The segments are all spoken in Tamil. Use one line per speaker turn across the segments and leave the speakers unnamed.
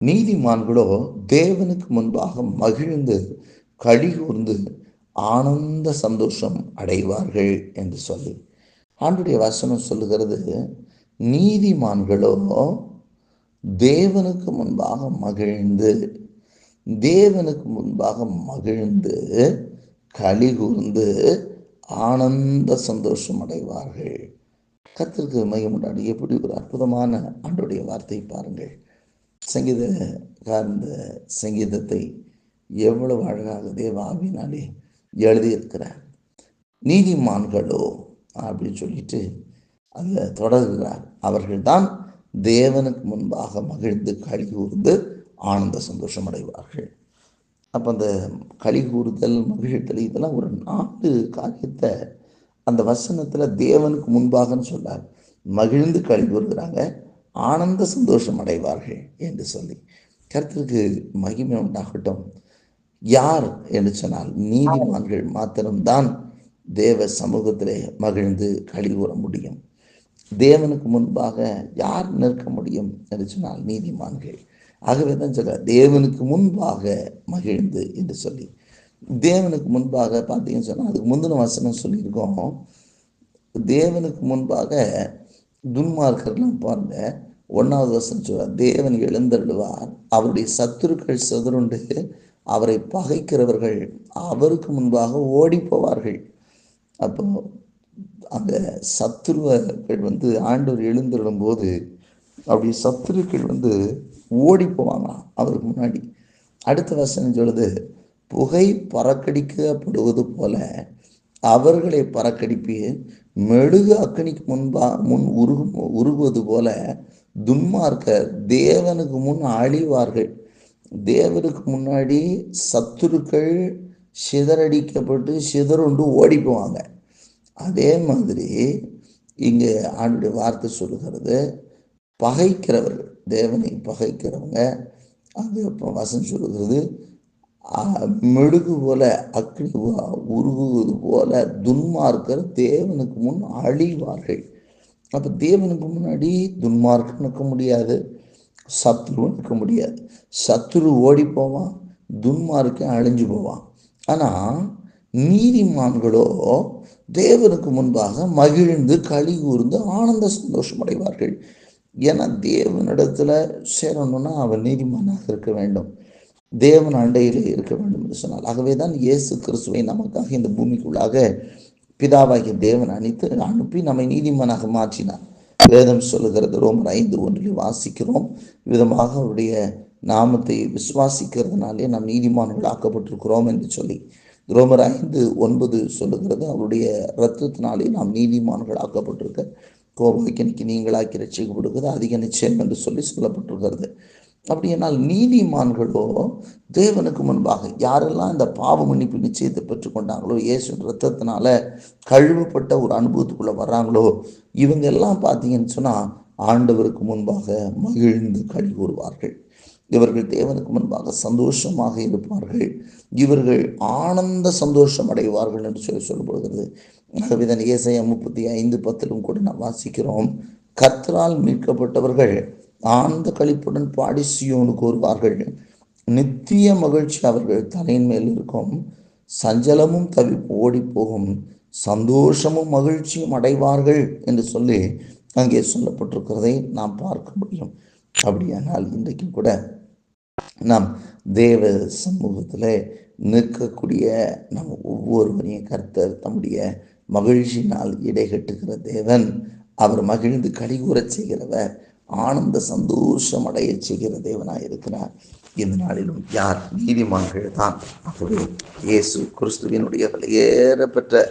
நீதிமான்களோ தேவனுக்கு முன்பாக மகிழ்ந்து களி கூர்ந்து ஆனந்த சந்தோஷம் அடைவார்கள் என்று சொல்லி. ஆண்டுடைய வசனம் சொல்லுகிறது நீதிமான்களோ தேவனுக்கு முன்பாக மகிழ்ந்து தேவனுக்கு முன்பாக மகிழ்ந்து களி கூர்ந்து ஆனந்த சந்தோஷம் அடைவார்கள். கத்திற்கு மையமுண்டாடி எப்படி ஒரு அற்புதமான ஆண்டுடைய வார்த்தை பாருங்கள். சங்கீத கார்ந்த சங்கீதத்தை எவ்வளவு அழகாக தேவாவினாலே எழுதியிருக்கிறார். நீதிமான்களோ அப்படின்னு சொல்லிட்டு அதில் தொடர்கிறார். அவர்கள்தான் தேவனுக்கு முன்பாக மகிழ்ந்து களி கூர்ந்து ஆனந்த சந்தோஷம் அடைவார்கள். அப்போ அந்த களி கூறுதல் மகிழ்தல் இதெல்லாம் ஒரு நாலு காரியத்தை அந்த வசனத்தில் தேவனுக்கு முன்பாகன்னு சொல்லார் மகிழ்ந்து களி கூறுகிறாங்க. ஆனந்த சந்தோஷம் அடைவார்கள் என்று சொல்லி. கருத்திற்கு மகிமை உண்டாகட்டும். யார் என்று சொன்னால் நீதிமான்கள் மாத்திரம்தான் தேவ சமூகத்திலே மகிழ்ந்து களி கூற முடியும். தேவனுக்கு முன்பாக யார் நிற்க முடியும் என்று சொன்னால் நீதிமான்கள். ஆகவே தான் சொல்ல தேவனுக்கு முன்பாக மகிழ்ந்து என்று சொல்லி. தேவனுக்கு முன்பாக பார்த்தீங்கன்னு சொன்னால் அதுக்கு முந்தின வசனம் சொல்லியிருக்கோம். தேவனுக்கு முன்பாக துன்மார்க்கர்லாம் பாருங்க. ஒன்றாவது வசனம் சொல்வார் தேவன் எழுந்தருளுவார் அவருடைய சத்துருக்கள் சதுருண்டு அவரை பகைக்கிறவர்கள் அவருக்கு முன்பாக ஓடி போவார்கள் அப்போ அந்த சத்துருவர்கள் வந்து ஆண்டவர் எழுந்திருடும் போது அப்படி சத்துருக்கள் வந்து ஓடி போவாங்களாம் அவருக்கு முன்னாடி. அடுத்த வசனம் சொல்லுது புகை பறக்கடிக்கப்படுவது போல அவர்களை பறக்கடிப்பி மெழுகு அக்கனிக்கு முன்பா முன் உருகும் உருகுவது போல துன்மார்க்க தேவனுக்கு முன் அழிவார்கள். தேவனுக்கு முன்னாடி சத்துருக்கள் சிதறடிக்கப்பட்டு சிதறுண்டு ஓடி போவாங்க அதே மாதிரி இங்கே ஆண்டுடைய வார்த்தை சொல்லுகிறது பகைக்கிறவர்கள் தேவனை பகைக்கிறவங்க அது இப்போ வசம் சொல்லுகிறது மெழுகு போல அக்னி உருகுவது போல துன்மார்க்கர் தேவனுக்கு முன் அழிவார்கள். அப்போ தேவனுக்கு முன்னாடி துன்மார்க்கம் நிற்க முடியாது சத்ரு நிற்க முடியாது. சத்ரு ஓடி போவான் துன்மார்க்கன் அழிஞ்சு போவான். ஆனால் நீதிமான்களோ தேவனுக்கு முன்பாக மகிழ்ந்து களி கூர்ந்து ஆனந்த சந்தோஷம் அடைவார்கள். ஏன்னா தேவனிடத்துல சேரணும்னா அவன் நீதிமானாக இருக்க வேண்டும். தேவன் அண்டையிலே இருக்க வேண்டும் என்று சொன்னால் ஆகவே தான் இயேசு கிறிஸ்துவை நமக்காக இந்த பூமிக்குள்ளாக பிதாவாகிய தேவன் அணித்து அனுப்பி நம்மை நீதிமானாக மாற்றினார். வேதம் சொல்லுகிறது ரோமர் ஐந்து ஒன்றில் வாசிக்கிறோம். விதமாக அவருடைய நாமத்தை விசுவாசிக்கிறதுனாலே நாம் நீதிமான்கள் ஆக்கப்பட்டிருக்கிறோம் என்று சொல்லி. ரோமர் ஐந்து ஒன்பது சொல்லுகிறது அவருடைய ரத்தத்தினாலே நாம் நீதிமான்கள் ஆக்கப்பட்டிருக்க. கோபாக்கினிக்கு நீங்களாக்கி ரசிக்கப்படுகிறது அதிக நிச்சயம் என்று சொல்லி சொல்லப்பட்டிருக்கிறது. அப்படியானால் நீதிமான்களோ தேவனுக்கு முன்பாக யாரெல்லாம் இந்த பாவ மன்னிப்பு நிச்சயத்தை பெற்றுக்கொண்டாங்களோ இயேசு ரத்தத்தினால கழுவப்பட்ட ஒரு அனுபவத்துக்குள்ள வர்றாங்களோ இவங்க எல்லாம் பார்த்தீங்கன்னு சொன்னால் ஆண்டவருக்கு முன்பாக மகிழ்ந்து கழி கூறுவார்கள். இவர்கள் தேவனுக்கு முன்பாக சந்தோஷமாக இருப்பார்கள். இவர்கள் ஆனந்த சந்தோஷம் அடைவார்கள் என்று சொல்லி சொல்லப்படுகிறது ஆகவே தான் ஏசையா முப்பத்தி ஐந்து பத்திலும் கூட நாம் வாசிக்கிறோம் கத்தரால் மீட்கப்பட்டவர்கள் ஆனந்த கழிப்புடன் பாடி சியோனு கூறுவார்கள் நித்திய மகிழ்ச்சி அவர்கள் தலையின் மேல் இருக்கும். சஞ்சலமும் தவி ஓடி போகும். சந்தோஷமும் மகிழ்ச்சியும் அடைவார்கள் என்று சொல்லி அங்கே சொல்லப்பட்டிருக்கிறதை நாம் பார்க்க முடியும். அப்படியானால் இன்றைக்கு கூட நாம் தேவ சமூகத்தில் நிற்கக்கூடிய நம்ம ஒவ்வொருவரையும் கர்த்தர் தம்முடைய மகிழ்ச்சியினால் இடைகட்டுகிற தேவன். அவர் மகிழ்ந்து கழிவுறச் செய்கிறவர். ஆனந்த சந்தோஷம் அடைய செய்கிற தேவனாக இருக்கிறார். இந்த நாளிலும் யார் நீதிமான்கள் தான்? ஆகவே இயேசு கிறிஸ்துவினுடைய ஏறப்பெற்ற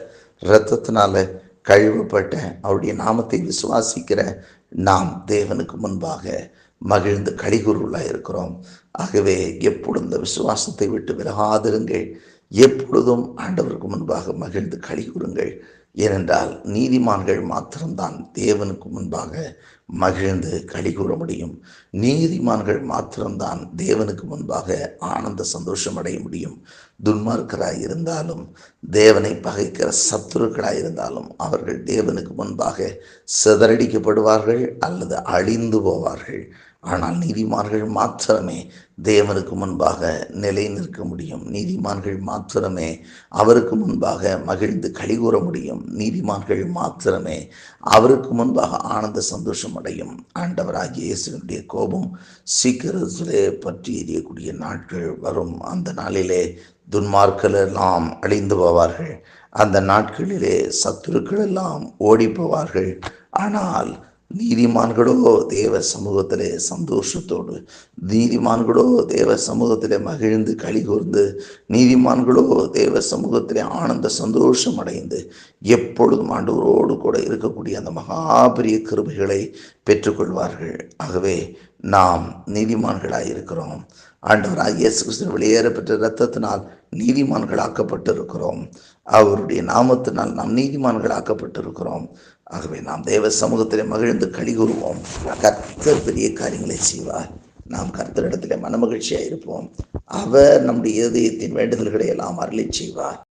இரத்தத்தினால கழுவப்பட்ட அவருடைய நாமத்தை விசுவாசிக்கிற நாம் தேவனுக்கு முன்பாக மகிழ்ந்து கடிகுருளாக இருக்கிறோம். ஆகவே எப்பொழுதும் இந்த விசுவாசத்தை விட்டு விலகாதிருங்கள். எப்பொழுதும் ஆண்டவருக்கு முன்பாக மகிழ்ந்து கழிகூறுங்கள் ஏனென்றால் நீதிமான்கள் மாத்திரம்தான் தேவனுக்கு முன்பாக மகிழ்ந்து களி கூற முடியும். நீதிமான்கள் மாத்திரம்தான் தேவனுக்கு முன்பாக ஆனந்த சந்தோஷம் அடைய முடியும். துன்மார்க்கராய் இருந்தாலும் தேவனை பகைக்கிற சத்துருக்களாய் இருந்தாலும் அவர்கள் தேவனுக்கு முன்பாக சிதறடிக்கப்படுவார்கள் அல்லது அழிந்து போவார்கள். ஆனால் நீதிமான்கள் மாத்திரமே தேவனுக்கு முன்பாக நிலை நிற்க முடியும். நீதிமான்கள் மாத்திரமே அவருக்கு முன்பாக மகிழ்ந்து களி கூற முடியும். நீதிமான்கள் மாத்திரமே அவருக்கு முன்பாக ஆனந்த சந்தோஷம் அடையும் ஆண்டவராகிய இயேசுனுடைய கோபம் சீக்கிரத்திலே பற்றி எரியக்கூடிய நாட்கள் வரும். அந்த நாளிலே துன்மார்கள் எல்லாம் அழிந்து போவார்கள். அந்த நாட்களிலே சத்துருக்கள் எல்லாம் ஓடி போவார்கள். ஆனால் நீதிமான்களோ தேவ சமூகத்திலே சந்தோஷத்தோடு நீதிமான்களோ தேவ சமூகத்திலே மகிழ்ந்து கழிகூர்ந்து நீதிமான்களோ தேவ சமூகத்திலே ஆனந்த சந்தோஷம் அடைந்து எப்பொழுதும் ஆண்டவரோடு கூட இருக்கக்கூடிய அந்த மகாபெரிய கிருபைகளை பெற்றுக்கொள்வார்கள் ஆகவே நாம் நீதிமான்களாக இருக்கிறோம் ஆண்டவராக இயேசு கிறிஸ்து வெளியேறப்பட்ட இரத்தத்தினால் நீதிமான்களாக்கப்பட்டிருக்கிறோம் அவருடைய நாமத்தினால் நாம் நீதிமான்களாக்கப்பட்டிருக்கிறோம் ஆகவே நாம் தேவ சமூகத்திலே மகிழ்ந்து கழிகூறுவோம் கர்த்தர் பெரிய காரியங்களை செய்வார். நாம் கர்த்தரிடத்திலே மனமகிழ்ச்சியாக இருப்போம். அவர் நம்முடைய இதயத்தின் வேண்டுதல்களை எல்லாம் அருளி செய்வார்.